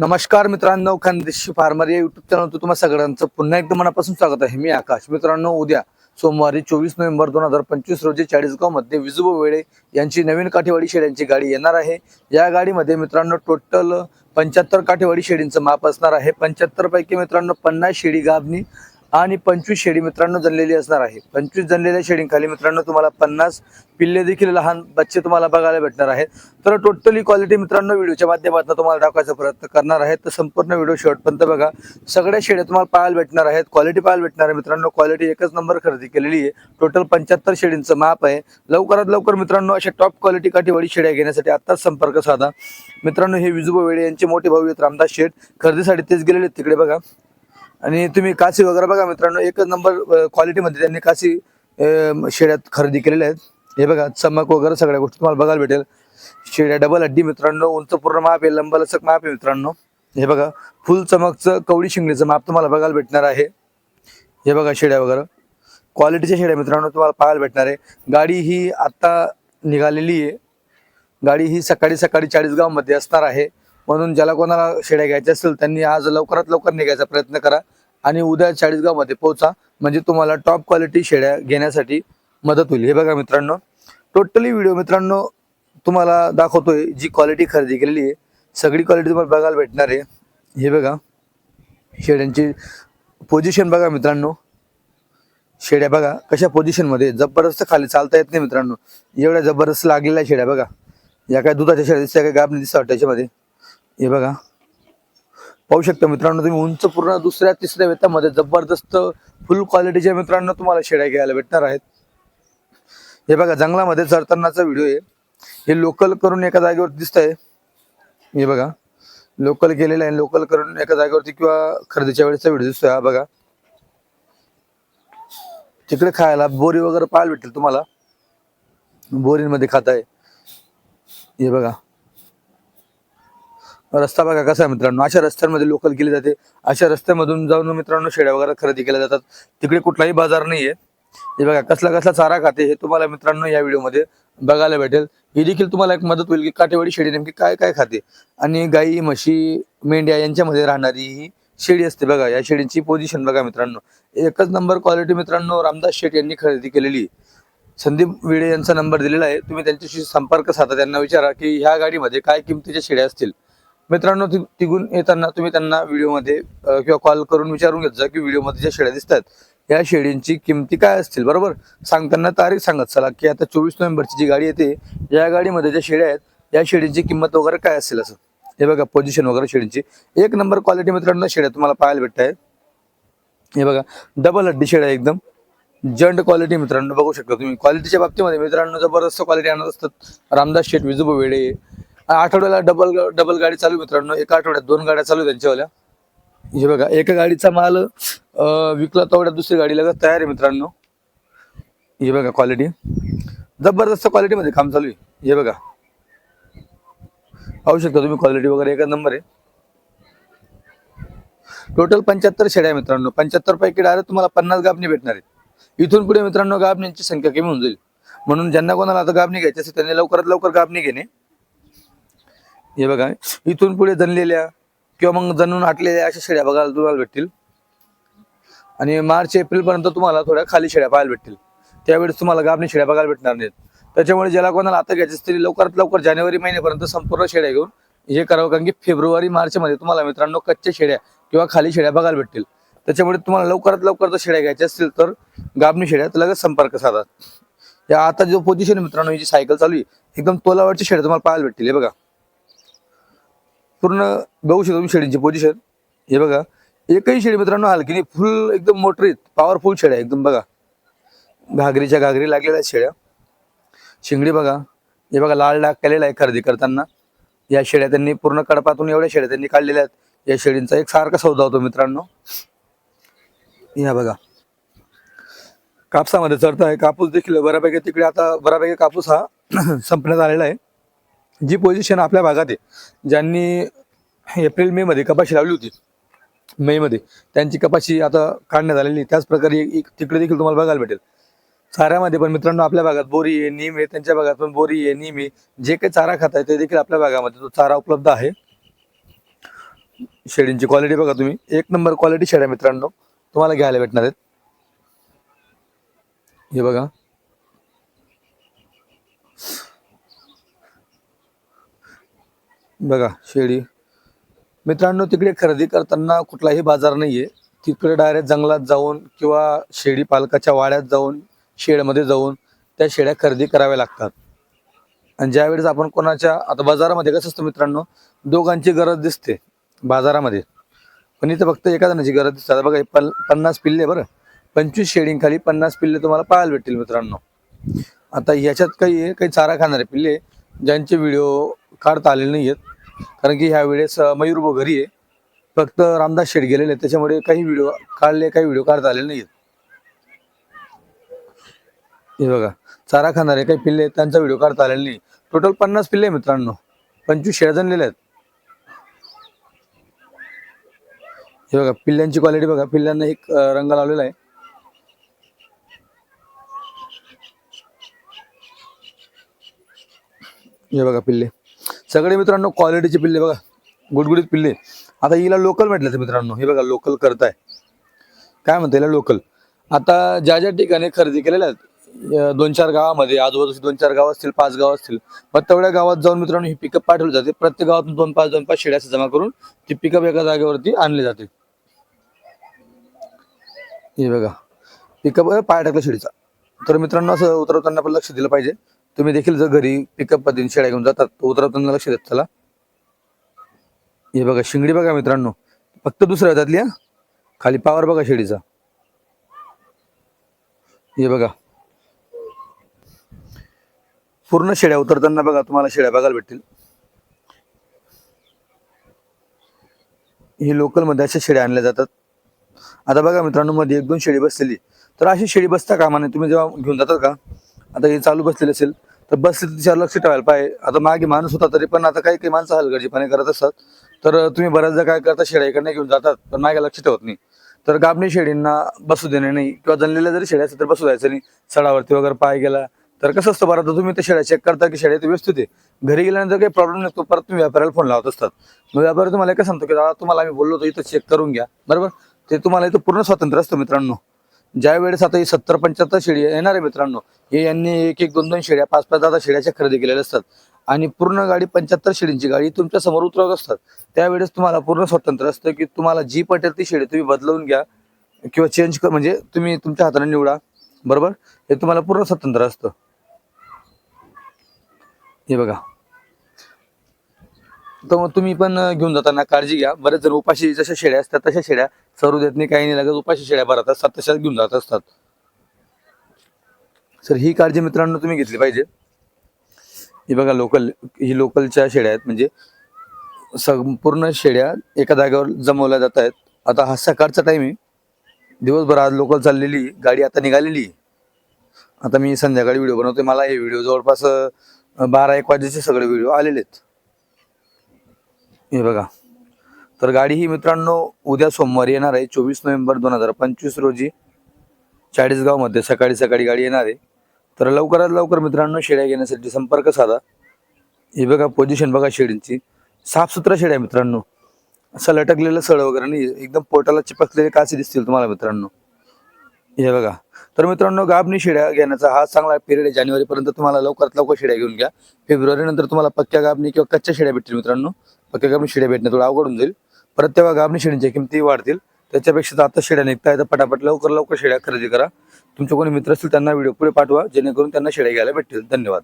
नमस्कार मित्रांनो खानदेशी फार्मर या युट्यूब चॅनल तुम्हा सगळ्यांचं पुन्हा एकदा मनापासून स्वागत आहे. मी आकाश. मित्रांनो उद्या सोमवारी चोवीस नोव्हेंबर दोन हजार पंचवीस रोजी चाळीसगावमध्ये विजुबो वेळे यांची नवीन काठेवाडी शेड्यांची गाडी येणार आहे. या गाडीमध्ये मित्रांनो टोटल पंच्याहत्तर काठेवाडी शेडींचं माप असणार आहे. पंच्याहत्तर पैकी मित्रांनो पन्नास शेडी गाभणी आणि पंचवीस शेडी मित्रांनो जनलेली असणार आहे. पंचवीस जनलेल्या शेडींखाली मित्रांनो तुम्हाला पन्नास पिल्ले देखील लहान बच्चे तुम्हाला बघायला भेटणार आहेत. तर टोटली क्वालिटी मित्रांनो व्हिडिओच्या माध्यमातून तुम्हाला दाखवायचा प्रयत्न करणार आहे. तर संपूर्ण व्हिडिओ शेवटपर्यंत बघा. सगळ्या शेड्या तुम्हाला पाहायला भेटणार आहेत. क्वालिटी पाहायला भेटणार आहे. मित्रांनो क्वालिटी एकच नंबर खरेदी केलेली आहे. टोटल पंच्याहत्तर शेडींचं माप आहे. लवकरात लवकर मित्रांनो अशा टॉप क्वालिटी काठीवाडी शेड्या घेण्यासाठी आत्ताच संपर्क साधा. मित्रांनो हे विजुबा वेळे यांचे मोठे भाऊ आहेत. रामदास शेठ. खरेदीसाठी तेच गेलेले आहेत. तिकडे बघा. आणि तुम्ही कासी वगैरे बघा मित्रांनो एकच नंबर क्वालिटीमध्ये त्यांनी कासी शेड्यात खरेदी केलेल्या आहेत. हे बघा चमक वगैरे सगळ्या गोष्टी तुम्हाला बघायला भेटेल. शेड्या डबल हड्डी मित्रांनो उंच पूर्ण माप आहे लंबलचक माप आहे मित्रांनो. हे बघा फुल चमकचं कवडी शिंगणीचं माप तुम्हाला बघायला भेटणार आहे. हे बघा शेड्या वगैरे. क्वालिटीच्या शेड्या मित्रांनो तुम्हाला पाहायला भेटणार आहे. गाडी ही आत्ता निघालेली आहे. गाडी ही सकाळी सकाळी चाळीसगावमध्ये असणार आहे. म्हणून ज्याला कोणाला शेड्या घ्यायच्या असेल त्यांनी आज लवकरात लवकर निघायचा प्रयत्न करा आणि उद्या चाळीसगावमध्ये पोहोचा. म्हणजे तुम्हाला टॉप क्वालिटी शेड्या घेण्यासाठी मदत होईल. हे बघा मित्रांनो टोटली व्हिडिओ मित्रांनो तुम्हाला दाखवतोय जी क्वालिटी खरेदी केलेली आहे. सगळी क्वालिटी तुम्हाला बघायला भेटणार आहे. हे बघा शेड्यांची पोझिशन बघा मित्रांनो. शेड्या बघा कशा पोझिशनमध्ये जबरदस्त खाली चालता येत नाही मित्रांनो. एवढ्या जबरदस्त लागलेल्या शेड्या बघा. या काय दुधाच्या शेड्या दिसत्या काय गाबणी दिसतात त्याच्यामध्ये हे बघा. पाहू शकता मित्रांनो तुम्ही उंच पूर्ण दुसऱ्या तिसऱ्या वेतामध्ये जबरदस्त फुल क्वालिटीच्या मित्रांनो तुम्हाला शेड्या घ्यायला भेटणार आहेत. हे बघा जंगलामध्ये चरतानाचा व्हिडिओ आहे. हे लोकल करून एका जागेवर दिसत आहे हे बघा. लोकल केलेलं आहे लोकल करून एका जागेवरती किंवा खरेदीच्या वेळेचा व्हिडिओ दिसतोय. हा बघा. तिकडे खायला बोरी वगैरे पाहायला भेटेल तुम्हाला. बोरींमध्ये खात आहे हे बघा. रस्ता बघा कसा आहे मित्रांनो. अशा रस्त्यांमध्ये लोकल केली जाते. अशा रस्त्यामधून जाऊन मित्रांनो शेड्या वगैरे खरेदी केल्या जातात. तिकडे कुठलाही बाजार नाहीये. हे बघा कसला कसला चारा खाते हे तुम्हाला मित्रांनो या व्हिडिओमध्ये बघायला भेटेल. ही देखील तुम्हाला एक मदत होईल की काटेवाडी शेळी नेमकी काय काय खाते. आणि गाई म्हशी मेंढ्या यांच्यामध्ये राहणारी ही शेळी असते बघा. या शेळींची पोझिशन बघा मित्रांनो. एकच नंबर क्वालिटी मित्रांनो रामदास शेठ यांनी खरेदी केलेली. आहे. संदीप विडे यांचा नंबर दिलेला आहे. तुम्ही त्यांच्याशी संपर्क साधा. त्यांना विचारा की ह्या गाडीमध्ये काय किमतीच्या शेळ्या असतील. मित्रांनो तिघून येताना तुम्ही त्यांना व्हिडिओमध्ये किंवा कॉल करून विचारून घेत जा की व्हिडिओमध्ये ज्या शेळ्या दिसतात या शेळींची किमती काय असतील बरोबर? सांगताना तारीख सांगत चला की आता चोवीस नोव्हेंबरची जी गाडी येते या गाडीमध्ये ज्या शेळ्या आहेत या शेळींची किंमत वगैरे काय असेल असं? हे बघा पोझिशन वगैरे शेळींची. एक नंबर क्वालिटी मित्रांनो शेळ्या तुम्हाला पाहायला भेटत आहे हे बघा डबल हड्डी शेळ्या एकदम. जंड क्वालिटी मित्रांनो बघू शकता तुम्ही. क्वालिटीच्या बाबतीमध्ये मित्रांनो जबरदस्त क्वालिटी आणत असतात. रामदास शेठ विजुबा वेळे आठवड्याला डबल डबल गाडी चालू मित्रांनो. एका आठवड्यात दोन गाड्या चालू आहे त्यांच्यावाल्या हे बघा एका गाडीचा माल विकला तेवढ्या दुसरी गाडी लगत तयार आहे मित्रांनो. हे बघा क्वालिटी जबरदस्त क्वालिटीमध्ये काम चालू आहे. हे बघा. पाहू शकता तुम्ही क्वालिटी वगैरे एका नंबर आहे. टोटल पंच्याहत्तर शेड्या आहे मित्रांनो. पंच्याहत्तर पैकी डायरेक्ट तुम्हाला पन्नास गाबणी भेटणार आहेत. इथून पुढे मित्रांनो गाबण्यांची संख्या कमी होऊन जाईल. म्हणून ज्यांना कोणाला आता गाबणी घ्यायची असेल त्यांनी लवकरात लवकर गाबणी घेणे. हे बघा इथून पुढे जनलेल्या किंवा मग जनून आटलेल्या अशा शेड्या बघायला तुम्हाला भेटतील. आणि मार्च एप्रिल पर्यंत तुम्हाला थोड्या खाली शेड्या पाहायला भेटतील. त्यावेळेस तुम्हाला गाबणी शेड्या बघायला भेटणार नाहीत. त्याच्यामुळे ज्याला कोणाला आता घ्यायचे तरी लवकरात लवकर जानेवारी महिन्यापर्यंत संपूर्ण शेड्या घेऊन हे करावं. कारण की फेब्रुवारी मार्च मध्ये तुम्हाला मित्रांनो कच्च्या शेड्या किंवा खाली शेड्या बघायला भेटतील. त्याच्यामुळे तुम्हाला लवकरात लवकर जर शेड्या घ्यायच्या असतील तर गाबणी शेड्या लगेच संपर्क साधा. या आता जो पोझिशन मित्रांनो ही जी सायकल चालू आहे एकदम तोलावरची शेड्या तुम्हाला पाहायला भेटतील. हे बघा. पूर्ण बघू शकतो तुम्ही शेळींची पोझिशन हे बघा एकही शेडी मित्रांनो हलकी नाही फुल एकदम मोटरीत पॉवरफुल शेळ्या एकदम बघा. घागरीच्या घागरी लागलेल्या आहेत शिंगडी बघा हे बघा लाल डाग केलेला आहे खरेदी करताना. या शेळ्या त्यांनी पूर्ण कडपातून एवढ्या शेड्या त्यांनी काढलेल्या आहेत. या शेडींचा एक सारखा सौदा होतो मित्रांनो. या बघा. कापसामध्ये चढत आहे कापूस देखील बऱ्यापैकी तिकडे आता बऱ्यापैकी कापूस हा संपण्यात आलेला आहे. जी पोझिशन आपल्या भागात आहे ज्यांनी एप्रिल मे मध्ये कपाशी लावली होती मे मध्ये त्यांची कपाशी आता काढण्यात आलेली त्याचप्रकारे त्याच प्रकारे एक- तिकडे देखील तुम्हाला बघायला भेटेल. चाऱ्यामध्ये पण मित्रांनो आपल्या भागात बोरी आहे नीम आहे त्यांच्या भागात पण बोरी आहे नीम आहे. जे काही चारा खात आहे ते देखील आपल्या भागामध्ये तो चारा उपलब्ध आहे. शेळींची क्वालिटी बघा तुम्ही. एक नंबर क्वालिटी शेळ्या मित्रांनो. तुम्हाला घ्यायला भेटणार आहेत. हे बघा. बघा शेळी. मित्रांनो तिकडे खरेदी करताना कुठलाही बाजार नाही आहे तिकडे डायरेक्ट जंगलात जाऊन किंवा शेळी पालकाच्या वाड्यात जाऊन शेडमध्ये जाऊन त्या शेळ्या खरेदी कराव्या लागतात. आणि ज्यावेळेस आपण कोणाच्या आता बाजारामध्ये कसं असतं मित्रांनो दोघांची गरज दिसते बाजारामध्ये. पण इथं फक्त एका जणाची गरज दिसते. आता बघा हे पन्नास पिल्ले बरं. पंचवीस शेळींखाली पन्नास पिल्ले तुम्हाला पाहायला भेटतील मित्रांनो. आता ह्याच्यात काही काही चारा खाणारे पिल्ले ज्यांचे व्हिडिओ काढता आलेले नाही आहेत कारण की ह्या वेळेस अं, घरी आहे. फक्त रामदास शेठ गेलेले आहेत. त्याच्यामुळे काही व्हिडिओ काढले काही व्हिडिओ काढता आलेले नाही हे बघा चारा खाणारे काही पिल्ले आहेत त्यांचा व्हिडिओ काढता आलेला नाही. टोटल पन्नास पिल्ले आहे मित्रांनो. पंचवीस शेळ्या जणलेल्या आहेत. हे बघा पिल्ल्यांची क्वालिटी बघा. पिल्ल्यांना एक रंग लावलेला आहे. हे बघा पिल्ले. सगळे मित्रांनो क्वालिटीचे पिल्ले बघा. गुडगुडीत पिल्ले. आता हिला लोकल म्हटलं मित्रांनो. हे बघा लोकल करताय. काय म्हणता हिला लोकल आता ज्या ज्या ठिकाणी खरेदी केलेल्या आहेत दोन चार गावामध्ये आजूबाजूचे दोन चार गाव असतील पाच गाव असतील मग तेवढ्या गावात जाऊन मित्रांनो ही पिकअप पाठवली जाते. प्रत्येक गावातून दोन पाच दोन पाच शेड्या जमा करून ती पिकअप एका जागेवरती आणली जाते. हे बघा. पिकअप पाय टाकला शेडीचा. तर मित्रांनो असं उतरवताना पण लक्ष दिलं पाहिजे. तुम्ही देखील जर घरी पिकअप पद्धतीने शेळ्या घेऊन जातात उतरवताना लक्ष देत चला. हे बघा शिंगडी बघा मित्रांनो. फक्त दुसऱ्या त्यातली खाली पावर बघा शेळीचा. हे बघा. पूर्ण शेळ्या उतरताना बघा तुम्हाला शेळ्या बघायला भेटतील. हे लोकलमध्ये अशा शेळ्या आणल्या जातात. आता बघा मित्रांनो मध्ये एक दोन शेळी बसलेली. तर अशी शेळी बसता कामा नये. तुम्ही जेव्हा घेऊन जातात का? आता हे चालू बसलेली असेल. तर बस तिच्यावर लक्ष ठेवायला पाहिजे. आता मागे माणूस होता तरी पण आता काही काही माणसं हलगर्जीपणे करत असतात. तर तुम्ही बऱ्याचदा काय करता शेळ्या इकडनं घेऊन जातात पण मागे लक्ष ठेवत नाही. तर गाबणी शेळींना बसू देणे नाही किंवा जणलेल्या जरी शेळ्या असतील तर बसू द्यायचं नाही. सडावरती वगैरे पाय गेला तर कसं असतं बरं तुम्ही ते शेळ्या चेक करता की शेळ्या ते व्यवस्थित आहे. घरी गेल्यानंतर काही प्रॉब्लेम नसतो परत तुम्ही व्यापाऱ्याला फोन लावत असतात. मग व्यापारी तुम्हाला काय सांगतो की दादा तुम्हाला आम्ही बोललो होतो इथं चेक करून घ्या. बरोबर? ते तुम्हाला इथं पूर्ण स्वातंत्र्य असतं मित्रांनो. ज्या वेळेस आता ही सत्तर पंच्याहत्तर शेळी येणार आहे मित्रांनो हे यांनी एक एक दोन दोन शेळ्या पाच पाच दहा शेळ्याच्या खरेदी केलेल्या असतात. आणि पूर्ण गाडी पंच्याहत्तर शेळींची गाडी तुमच्यासमोर उतरवत असतात. त्यावेळेस तुम्हाला पूर्ण स्वतंत्र असतं की तुम्हाला जी पटेल ती शेळी तुम्ही बदलवून घ्या किंवा चेंज कर म्हणजे तुम्ही तुमच्या हाताने निवडा. बरोबर? हे तुम्हाला पूर्ण स्वतंत्र असतं. हे बघा. तर मग तुम्ही पण घेऊन जाताना काळजी घ्या. बरेच जण उपाशी जशा शेळ्या असतात तशा शेळ्या सरू देत नाही काही नाही लागत उपाशी शेळ्या भरत असतात तशाच घेऊन जात असतात. सर ही काळजी मित्रांनो तुम्ही घेतली पाहिजे. ही बघा लोकल ही लोकलच्या शेळ्या आहेत. म्हणजे संपूर्ण शेळ्या एका जागेवर जमवल्या जात आहेत. आता हा सकाळचा टाईम आहे. दिवसभर आज लोकल चाललेली गाडी आता निघालेली आहे. आता मी संध्याकाळी व्हिडिओ बनवते मला हे व्हिडिओ जवळपास बारा एक वाजेचे सगळे व्हिडिओ आलेले आहेत. हे बघा. तर गाडी ही मित्रांनो उद्या सोमवारी येणार आहे. चोवीस नोव्हेंबर दोन हजार पंचवीस रोजी चाळीसगावमध्ये सकाळी सकाळी गाडी येणार आहे. तर लवकरात लवकर मित्रांनो शेळ्या घेण्यासाठी संपर्क साधा. हे बघा पोझिशन बघा शेळींची. साफसुथरा शेळ्या आहे मित्रांनो. असं लटकलेलं सळ वगैरे नाही. एकदम पोटाला चिपकलेले कासे दिसतील तुम्हाला मित्रांनो. हे बघा. तर मित्रांनो गाबणी शेड्या घेण्याचा हा चांगला पिरियड आहे. जानेवारीपर्यंत तुम्हाला लवकरात लवकर शेड्या घेऊन घ्या. फेब्रुवारी नंतर तुम्हाला पक्क्या गाभणी किंवा कच्च्या शेड्या भेटतील मित्रांनो. पक्क्या गाबणी शेळ्या थोडं अवघड होऊन जाईल. परत तेव्हा गाबणी शिड्यांच्या किमती वाढतील. त्याच्यापेक्षा तर आता शेड्या निघताय तर पटापट लवकर लवकर शेड्या खरेदी करा. तुमचे कोणी मित्र असतील त्यांना व्हिडिओ पुढे पाठवा जेणेकरून त्यांना शेड्या घ्यायला भेटतील. धन्यवाद.